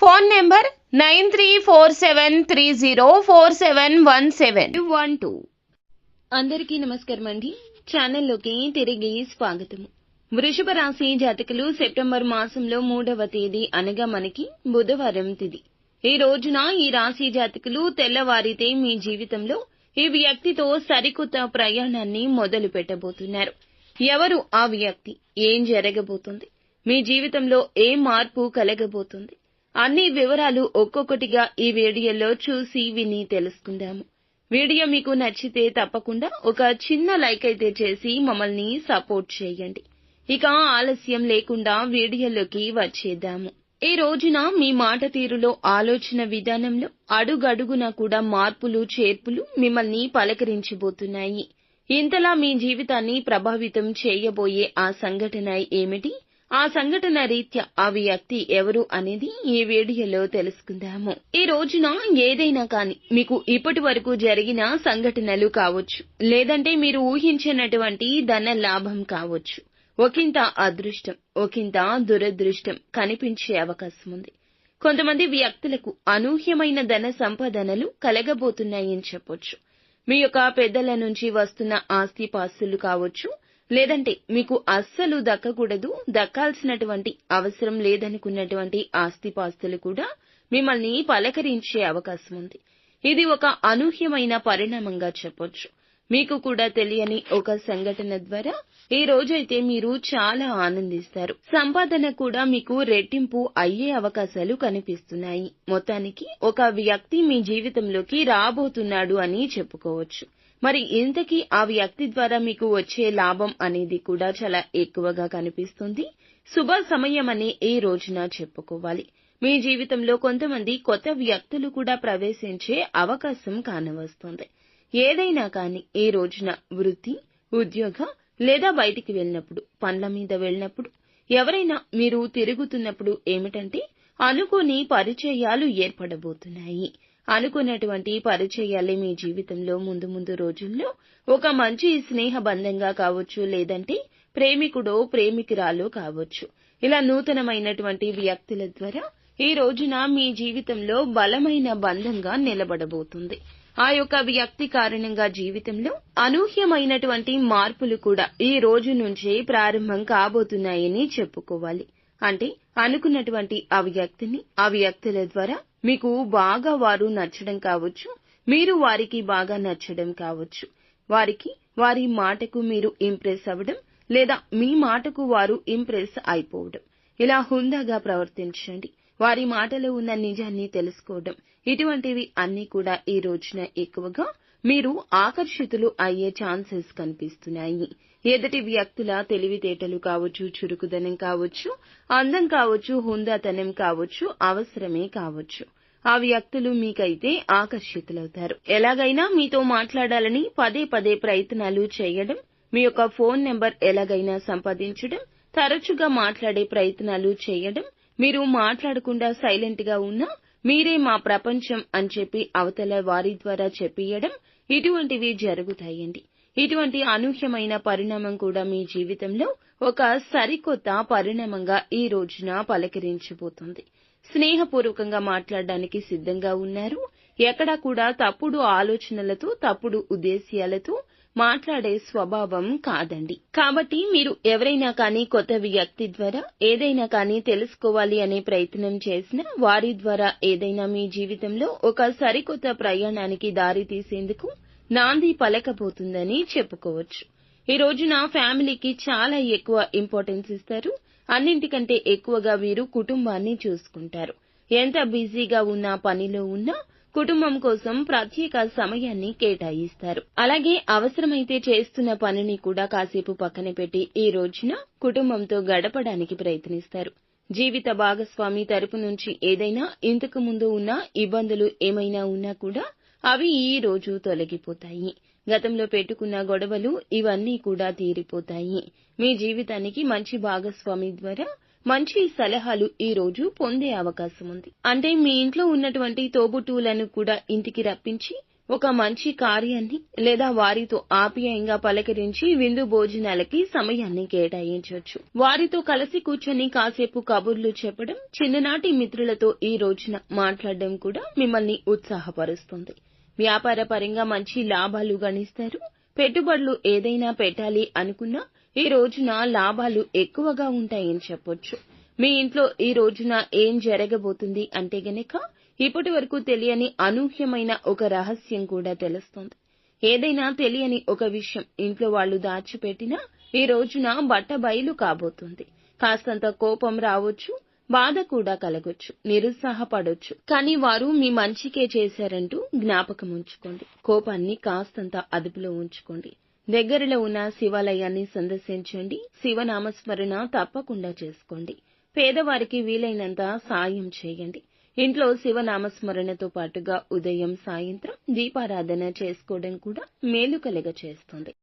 Phone number nine three four seven three zero four seven one seven. One two అందరికీ నమస్కారం అండి. ఛానల్లోకి తిరిగి స్వాగతము వృషభ రాశి జాతకులు సెప్టెంబర్ మాసంలో మూడవ తేదీ అనగా మనకి బుధవారం తిది. ఈ రోజున ఈ రాశి జాతకులు తెల్లవారితే మీ జీవితంలో ఈ వ్యక్తితో సరికొత్త ప్రయాణాన్ని మొదలు పెట్టబోతున్నారు. ఎవరు ఆ వ్యక్తి? ఏం జరగబోతుంది? మీ జీవితంలో ఏ మార్పు కలగబోతుంది? అన్ని వివరాలు ఒక్కొక్కటిగా ఈ వీడియోలో చూసి విని తెలుసుకుందాము. వీడియో మీకు నచ్చితే తప్పకుండా ఒక చిన్న లైక్ అయితే చేసి మమ్మల్ని సపోర్ట్ చేయండి. ఇక ఆలస్యం లేకుండా వీడియోలోకి వచ్చేద్దాము. ఈ రోజున మీ మాట తీరులో ఆలోచన విధానంలో అడుగడుగున కూడా మార్పులు చేర్పులు మిమ్మల్ని పలకరించబోతున్నాయి. ఇంతలా మీ జీవితాన్ని ప్రభావితం చేయబోయే ఆ సంఘటన ఏమిటి? ఆ సంఘటన రీత్యా ఆ వ్యక్తి ఎవరు అనేది ఈ వీడియోలో తెలుసుకుందాము. ఈ రోజున ఏదైనా కానీ మీకు ఇప్పటి వరకు జరిగిన సంఘటనలు కావచ్చు లేదంటే మీరు ఊహించినటువంటి ధన లాభం కావచ్చు. ఒకంత అదృష్టం ఒకంత దురదృష్టం కనిపించే అవకాశం ఉంది. కొంతమంది వ్యక్తులకు అనూహ్యమైన ధన సంపాదనలు కలగబోతున్నాయని చెప్పొచ్చు. మీ యొక్క పెద్దల నుంచి వస్తున్న ఆస్తి పాస్తులు కావచ్చు లేదంటే మీకు అస్సలు దక్కకూడదు దక్కాల్సినటువంటి అవసరం లేదనుకున్నటువంటి ఆస్తిపాస్తులు కూడా మిమ్మల్ని పలకరించే అవకాశం ఉంది. ఇది ఒక అనూహ్యమైన పరిణామంగా చెప్పొచ్చు. మీకు కూడా తెలియని ఒక సంఘటన ద్వారా ఈ రోజైతే మీరు చాలా ఆనందిస్తారు. సంపాదన కూడా మీకు రెట్టింపు అయ్యే అవకాశాలు కనిపిస్తున్నాయి. మొత్తానికి ఒక వ్యక్తి మీ జీవితంలోకి రాబోతున్నాడు అని చెప్పుకోవచ్చు. మరి ఇంతకీ ఆ వ్యక్తి ద్వారా మీకు వచ్చే లాభం అనేది కూడా చాలా ఎక్కువగా కనిపిస్తుంది. శుభ సమయం ఈ రోజున చెప్పుకోవాలి. మీ జీవితంలో కొంతమంది కొత్త వ్యక్తులు కూడా ప్రవేశించే అవకాశం కానవస్తుంది. ఏదైనా కాని ఈ రోజున వృత్తి ఉద్యోగ లేదా బయటికి వెళ్ళినప్పుడు పనుల మీద వెళ్ళినప్పుడు ఎవరైనా మీరు తిరుగుతున్నప్పుడు ఏమిటంటే అనుకోని పరిచయాలు ఏర్పడబోతున్నాయి. అనుకున్నటువంటి పరిచయాలే మీ జీవితంలో ముందు ముందు రోజుల్లో. ఒక మంచి స్నేహ బంధంగా కావచ్చు లేదంటే ప్రేమికుడో ప్రేమికురాలో కావచ్చు. ఇలా నూతనమైనటువంటి వ్యక్తుల ద్వారా ఈ రోజున మీ జీవితంలో బలమైన బంధంగా నిలబడబోతుంది. ఆ యొక్క వ్యక్తి కారణంగా జీవితంలో అనూహ్యమైనటువంటి మార్పులు కూడా ఈ రోజు నుంచే ప్రారంభం కాబోతున్నాయని చెప్పుకోవాలి. అంటే అనుకున్నటువంటి ఆ వ్యక్తిని ఆ వ్యక్తుల ద్వారా మీకు బాగా వారు నచ్చడం కావచ్చు మీరు వారికి బాగా నచ్చడం కావచ్చు. వారికి వారి మాటకు మీరు ఇంప్రెస్ అవ్వడం లేదా మీ మాటకు వారు ఇంప్రెస్ అయిపోవడం. ఇలా హుందాగా ప్రవర్తించండి. వారి మాటలో ఉన్న నిజాన్ని తెలుసుకోవడం. ఇటువంటివి అన్ని కూడా ఈ రోజున ఎక్కువగా మీరు ఆకర్షితులు అయ్యే ఛాన్సెస్ కనిపిస్తున్నాయి. ఎదుటి వ్యక్తుల తెలివితేటలు కావచ్చు చురుకుదనం కావచ్చు అందం కావచ్చు హుందాతనం కావచ్చు అవసరమే కావచ్చు. ఆ వ్యక్తులు మీకైతే ఆకర్షితులవుతారు. ఎలాగైనా మీతో మాట్లాడాలని పదే పదే ప్రయత్నాలు చేయడం మీ యొక్క ఫోన్ నెంబర్ ఎలాగైనా సంపాదించడం తరచుగా మాట్లాడే ప్రయత్నాలు చేయడం మీరు మాట్లాడకుండా సైలెంట్గా ఉన్నా మీరే మా ప్రపంచం అని చెప్పి అవతల వారి ద్వారా చెప్పియడం ఇటువంటివి జరుగుతాయండి. ఇటువంటి అనూహ్యమైన పరిణామం కూడా మీ జీవితంలో ఒక సరికొత్త పరిణామంగా ఈ రోజున పలకరించబోతుంది. స్నేహపూర్వకంగా మాట్లాడడానికి సిద్ధంగా ఉన్నారు. ఎక్కడా కూడా తప్పుడు ఆలోచనలతో తప్పుడు ఉద్దేశ్యాలతో మాట్లాడే స్వభావం కాదండి. కాబట్టి మీరు ఎవరైనా కానీ కొత్త వ్యక్తి ద్వారా ఏదైనా కానీ తెలుసుకోవాలి అనే ప్రయత్నం చేసినా వారి ద్వారా ఏదైనా మీ జీవితంలో ఒక సరికొత్త ప్రయాణానికి దారి తీసేందుకు నాంది పలకబోతుందని చెప్పుకోవచ్చు. ఈ రోజున ఫ్యామిలీకి చాలా ఎక్కువ ఇంపార్టెన్స్ ఇస్తారు. అన్నింటికంటే ఎక్కువగా వీరు కుటుంబాన్ని చూసుకుంటారు. ఎంత బిజీగా ఉన్నా పనిలో ఉన్నా కుటుంబం కోసం ప్రత్యేక సమయాన్ని కేటాయిస్తారు. అలాగే అవసరమైతే చేస్తున్న పనిని కూడా కాసేపు పక్కన పెట్టి ఈ రోజున కుటుంబంతో గడపడానికి ప్రయత్నిస్తారు. జీవిత భాగస్వామి తరపు నుంచి ఏదైనా ఇంతకు ముందు ఉన్న ఇబ్బందులు ఏమైనా ఉన్నా కూడా అవి ఈ రోజు తొలగిపోతాయి. గతంలో పెట్టుకున్న గొడవలు ఇవన్నీ కూడా తీరిపోతాయి. మీ జీవితానికి మంచి భాగస్వామి ద్వారా మంచి సలహాలు ఈ రోజు పొందే అవకాశం ఉంది. అంటే మీ ఇంట్లో ఉన్నటువంటి తోబుట్టువులను కూడా ఇంటికి రప్పించి ఒక మంచి కార్యాన్ని లేదా వారితో ఆప్యాయంగా పలకరించి విందు భోజనాలకి సమయాన్ని కేటాయించవచ్చు. వారితో కలిసి కూర్చొని కాసేపు కబుర్లు చెప్పడం చిన్ననాటి మిత్రులతో ఈ రోజున మాట్లాడడం కూడా మిమ్మల్ని ఉత్సాహపరుస్తుంది. వ్యాపార పరంగా మంచి లాభాలు గణిస్తారు. పెట్టుబడులు ఏదైనా పెట్టాలి అనుకున్నా ఈ రోజున లాభాలు ఎక్కువగా ఉంటాయని చెప్పొచ్చు. మీ ఇంట్లో ఈ రోజున ఏం జరగబోతుంది అంటే గనక ఇప్పటి వరకు తెలియని అనూహ్యమైన ఒక రహస్యం కూడా తెలుస్తుంది. ఏదైనా తెలియని ఒక విషయం ఇంట్లో వాళ్ళు దాచిపెట్టినా ఈ రోజున బట్ట బయలు కాబోతుంది. కాస్తంత కోపం రావచ్చు బాధ కూడా కలగొచ్చు నిరుత్సాహపడొచ్చు. కానీ వారు మీ మంచికే చేశారంటూ జ్ఞాపకం ఉంచుకోండి. కోపాన్ని కాస్తంత అదుపులో ఉంచుకోండి. దగ్గరలో ఉన్న శివాలయాన్ని సందర్శించండి. శివనామస్మరణ తప్పకుండా చేసుకోండి. పేదవారికి వీలైనంత సాయం చేయండి. ఇంట్లో శివనామస్మరణతో పాటుగా ఉదయం సాయంత్రం దీపారాధన చేసుకోవడం కూడా మేలు కలగ చేస్తుంది